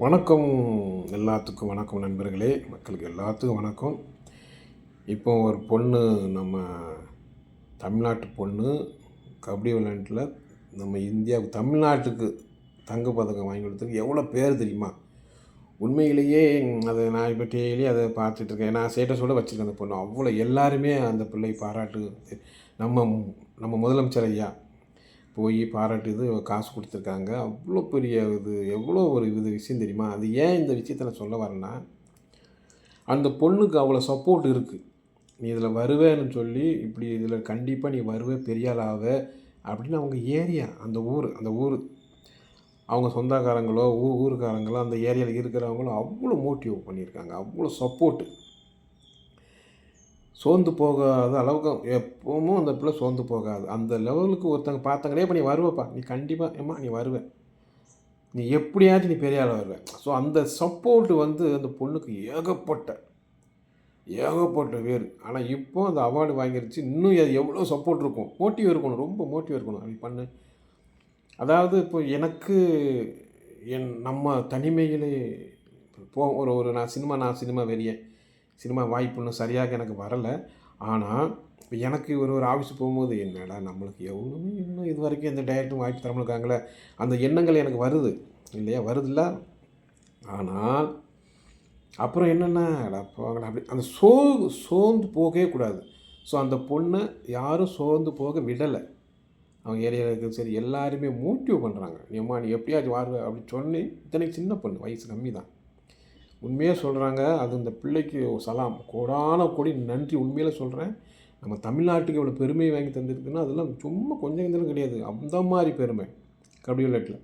வணக்கம் எல்லாத்துக்கும் வணக்கம் நண்பர்களே. மக்களுக்கு எல்லாத்துக்கும் வணக்கம். இப்போ ஒரு பொண்ணு நம்ம தமிழ்நாட்டு பொண்ணு கபடி விளையாட்டில் நம்ம இந்தியாவுக்கு தமிழ்நாட்டுக்கு தங்க பதக்கம் வாங்கி கொடுத்ததுக்கு எவ்வளோ பேர் தெரியுமா? உண்மையிலேயே அதை நான் இப்போ டெய்லி அதை பார்த்துட்ருக்கேன் நான் ஸ்டேட்டஸோடு வச்சுருக்கேன் அந்த பொண்ணு. அவ்வளோ எல்லாருமே அந்த பிள்ளை பாராட்டு நம்ம நம்ம முதலமைச்சர் ஐயா போய் பாராட்டுது காசு கொடுத்துருக்காங்க. அவ்வளோ பெரிய இது எவ்வளோ ஒரு இது விஷயம் தெரியுமா? அது ஏன் இந்த விஷயத்தை நான் சொல்ல வரேன்னா அந்த பொண்ணுக்கு அவ்வளோ சப்போர்ட் இருக்குது நீ இதில் வருவேன்னு சொல்லி இப்படி இதில் கண்டிப்பாக நீ வருவே பெரியாளாவ ஆவ அப்படின்னு அவங்க ஏரியா அந்த ஊர் அந்த ஊர். அவங்க சொந்தக்காரங்களோ ஊ ஊருக்காரங்களோ அந்த ஏரியாவில் இருக்கிறவங்களோ அவ்வளோ மோட்டிவ் பண்ணியிருக்காங்க. அவ்வளோ சப்போர்ட்டு சோர்ந்து போகாத அளவுக்கு எப்பவும் அந்த பிள்ளை சோர்ந்து போகாது. அந்த லெவலுக்கு ஒருத்தங்க பார்த்தாங்களே இப்போ நீ வருவப்பா. நீ கண்டிப்பாக ஏம்மா நீ வருவ நீ எப்படியாச்சும் நீ பெரிய ஆள் வருவ ஸோ அந்த சப்போர்ட்டு வந்து அந்த பொண்ணுக்கு ஏகப்பட்ட ஏகப்பட்ட பேர். ஆனால் இப்போ அந்த அவார்டு வாங்கிருச்சு. இன்னும் அது எவ்வளோ சப்போர்ட் இருக்கும்? மோட்டிவ் இருக்கணும் ரொம்ப மோட்டிவ் இருக்கணும். அப்படி பண்ணு. அதாவது இப்போ எனக்கு என் நம்ம தனிமையிலே போ ஒரு ஒரு நான் சினிமா நான் சினிமா வெறியேன் சினிமா வாய்ப்பு இன்னும் சரியாக எனக்கு வரலை. ஆனால் இப்போ எனக்கு ஒரு ஒரு ஆஃபீஸ் போகும்போது என்னடா நம்மளுக்கு எவ்வளோமே இன்னும் இது வரைக்கும் எந்த டைரக்டும் வாய்ப்பு தரமிருக்காங்களே அந்த எண்ணங்கள் எனக்கு வருது. இல்லையா? வருதுல்ல. ஆனால் அப்புறம் என்னென்னா போங்கடா அப்படி அந்த சோ சோர்ந்து போகவே கூடாது. ஸோ அந்த பொண்ணை யாரும் சோர்ந்து போக விடலை. அவங்க ஏரியாவில் இருக்கிறது சரி எல்லாருமே மோட்டிவ் பண்ணுறாங்க நீ அம்மா நீ எப்படியாச்சும் வாரு அப்படி சொன்னி இத்தனைக்கு சின்ன பொண்ணு வயசு கம்மி தான் உண்மையாக சொல்கிறாங்க அது இந்த பிள்ளைக்கு சலாம். கோடான கோடி நன்றி உண்மையில் சொல்கிறேன் நம்ம தமிழ்நாட்டுக்கு இவ்வளோ பெருமை வாங்கி தந்திருக்குன்னா அதெல்லாம் சும்மா கொஞ்சம் கொஞ்சம் கிடையாது. அந்த மாதிரி பெருமை. கபடி விளையாட்டில்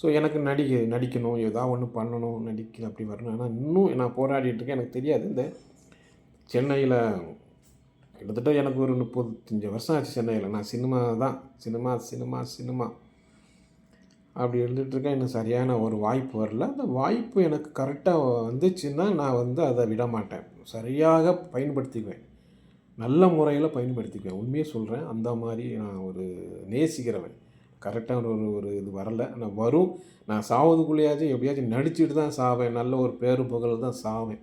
ஸோ எனக்கு நடிக்க நடிக்கணும் ஏதாவது ஒன்று பண்ணணும் நடிக்க அப்படி வரணும். ஆனால் இன்னும் நான் போராடிட்டு இருக்கேன் எனக்கு தெரியாது. இந்த சென்னையில் கிட்டத்தட்ட எனக்கு ஒரு முப்பத்தஞ்சு வருஷம் ஆச்சு சென்னையில். நான் சினிமா தான். Cinema cinema cinema. அப்படி இருந்துகிட்ருக்கேன். இன்னும் சரியான ஒரு வாய்ப்பு வரல. அந்த வாய்ப்பு எனக்கு கரெக்டாக வந்துச்சுன்னா நான் வந்து அதை விட மாட்டேன் சரியாக பயன்படுத்திக்குவேன். நல்ல முறையில் பயன்படுத்திக்குவேன். உண்மையே சொல்கிறேன் அந்த மாதிரி நான் ஒரு நேசிக்கிறவன். கரெக்டாக ஒரு ஒரு இது வரல. நான் வரும். நான் சாவதுக்குள்ளேயாச்சும் எப்படியாச்சும் நடிச்சுட்டு தான் சாவேன். நல்ல ஒரு பேரு புகழ் தான் சாவேன்.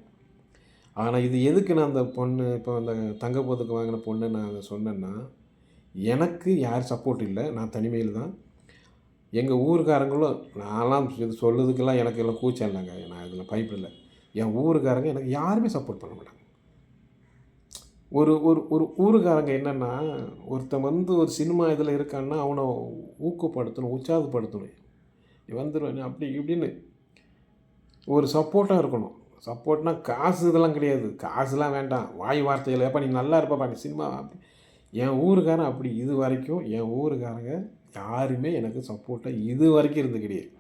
ஆனால் இது எதுக்கு நான் அந்த பொண்ணு இப்போ அந்த தங்கப்போதுக்கு வாங்கின பொண்ணு நான் சொன்னேன்னா எனக்கு யார் சப்போர்ட் இல்லை. நான் தனிமையில் தான். எங்கள் ஊருக்காரங்களும் நான்லாம் இது சொல்லுறதுக்கெல்லாம் எனக்கு எல்லாம் கூச்சம் இல்லைங்க. நான் இதில் பைப் இல்லை என் ஊருக்காரங்க எனக்கு யாருமே சப்போர்ட் பண்ண மாட்டாங்க. ஒரு ஒரு ஒரு ஊருக்காரங்க என்னென்னா ஒருத்தன் வந்து ஒரு சினிமா இதில் இருக்கான்னா அவனை ஊக்கப்படுத்தணும் உற்சாகப்படுத்தணும். நீ வந்துடுவேன் அப்படி இப்படின்னு. ஒரு சப்போர்ட்டாக இருக்கணும். சப்போர்ட்னா காசு இதெல்லாம் கிடையாது. காசுலாம் வேண்டாம். வாய் வார்த்தைகள் எப்போ நீ நல்லா இருப்பப்பா நீ சினிமா அப்படி. என் ஊருக்காரன் அப்படி இது வரைக்கும் என் ஊருக்காரங்க யாருமே எனக்கு சப்போர்ட்டாக இது வரைக்கும் இருந்து கிடையாது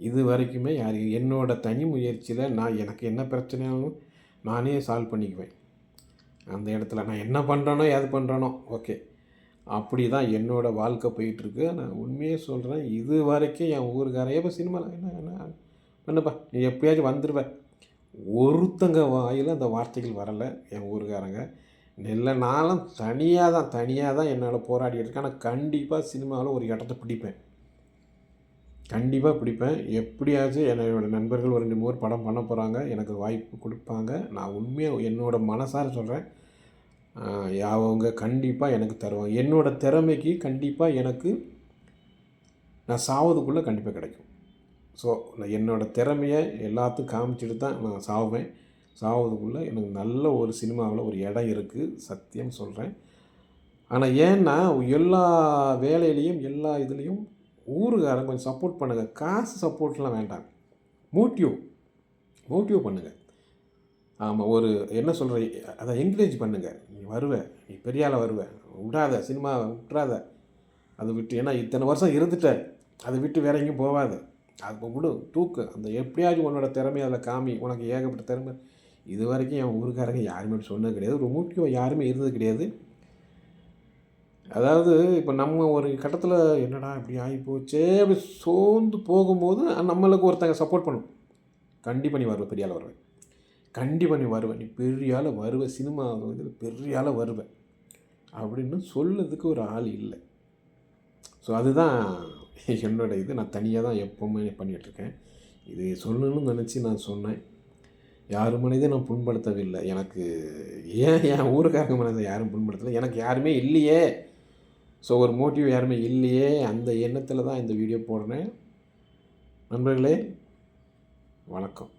இது வரைக்குமே யார் என்னோடய தனி முயற்சியில் நான் எனக்கு என்ன பிரச்சனையாலும் நானே சால்வ் பண்ணிக்குவேன். அந்த இடத்துல நான் என்ன பண்ணுறேனோ எது பண்ணுறேனோ ஓகே அப்படி தான் என்னோடய வாழ்க்கை போயிட்டுருக்கு. நான் உண்மையே சொல்கிறேன் இது வரைக்கும் என் ஊருக்காரன் இப்போ சினிமாவில் என்ன என்ன பண்ணுப்பா நீ எப்படியாச்சும் வந்துடுவேன் ஒருத்தங்க வாயில் அந்த வார்த்தைகள் வரலை என் ஊருக்காரங்க. இல்லை நானும் தனியாக தான் தனியாக தான் என்னால் போராடிட்டு இருக்கேன். ஆனால் கண்டிப்பாக சினிமாவில் ஒரு இடத்த பிடிப்பேன். கண்டிப்பாக பிடிப்பேன். எப்படியாச்சும் என்னோட நண்பர்கள் ஒரு ரெண்டு மூணு படம் பண்ண போகிறாங்க எனக்கு வாய்ப்பு கொடுப்பாங்க. நான் உண்மையாக என்னோடய மனசார சொல்கிறேன் அவங்க கண்டிப்பாக எனக்கு தருவாங்க. என்னோடய திறமைக்கு கண்டிப்பாக எனக்கு நான் சாவதுக்குள்ளே கண்டிப்பாக கிடைக்கும். ஸோ நான் என்னோடய திறமையை எல்லாத்துக்கும் காமிச்சிட்டு தான் நான் சாவேன் சாவதுக்குள்ளே எனக்கு நல்ல ஒரு சினிமாவில் ஒரு இடம் இருக்குது சத்தியம் சொல்கிறேன் ஆனால் ஏன்னா எல்லா வேலையிலையும் எல்லா இதுலேயும் ஊருக்காரன் கொஞ்சம் சப்போர்ட் பண்ணுங்கள் காசு சப்போர்ட்லாம் வேண்டாம். மோட்டிவ் மோட்டிவ் பண்ணுங்கள் ஆமாம் ஒரு என்ன சொல்கிற அதை என்கரேஜ் பண்ணுங்கள் நீ வருவ நீ பெரிய வருவேன் வருவ. விடாத சினிமா விட்டுறாத. அதை விட்டு ஏன்னா இத்தனை வருஷம் இருந்துட்ட. அதை விட்டு வேற எங்கேயும் போகாத. அது விடு தூக்கு. அந்த எப்படியாச்சும் உன்னோட திறமையை அதில் காமி உனக்கு ஏகப்பட்ட திறமை. இது வரைக்கும் என் ஊருக்காரங்க யாருமே சொன்னது கிடையாது. ஒரு முக்கியம் யாருமே இருந்தது கிடையாது. அதாவது இப்போ நம்ம ஒரு கட்டத்தில் என்னடா இப்படி ஆகி போச்சே அப்படி சோர்ந்து போகும்போது நம்மளுக்கு ஒருத்தங்க சப்போர்ட் பண்ணும். கண்டிப்பாக நீ வருவேன் பெரிய ஆள் வருவேன் கண்டிப்பாக நீ வருவேன் நீ பெரிய ஆள் வருவேன் சினிமா இதில் பெரிய ஆள் வருவேன் அப்படின்னு சொல்லதுக்கு ஒரு ஆள் இல்லை. ஸோ அதுதான் என்னோட இது. நான் தனியாக தான் எப்போவுமே பண்ணிகிட்ருக்கேன் இது சொல்லணும்னு நினச்சி நான் சொன்னேன். யார் மனதையும் நான் புண்படுத்தவில்லை. எனக்கு ஏன் என் ஊருக்காரங்க மனதை யாரும் புண்படுத்தலை? எனக்கு யாருமே இல்லையே. ஸோ ஒரு மோட்டிவ் யாருமே இல்லையே. அந்த எண்ணத்தில் தான் இந்த வீடியோ போடுறேன். நண்பர்களே வணக்கம்.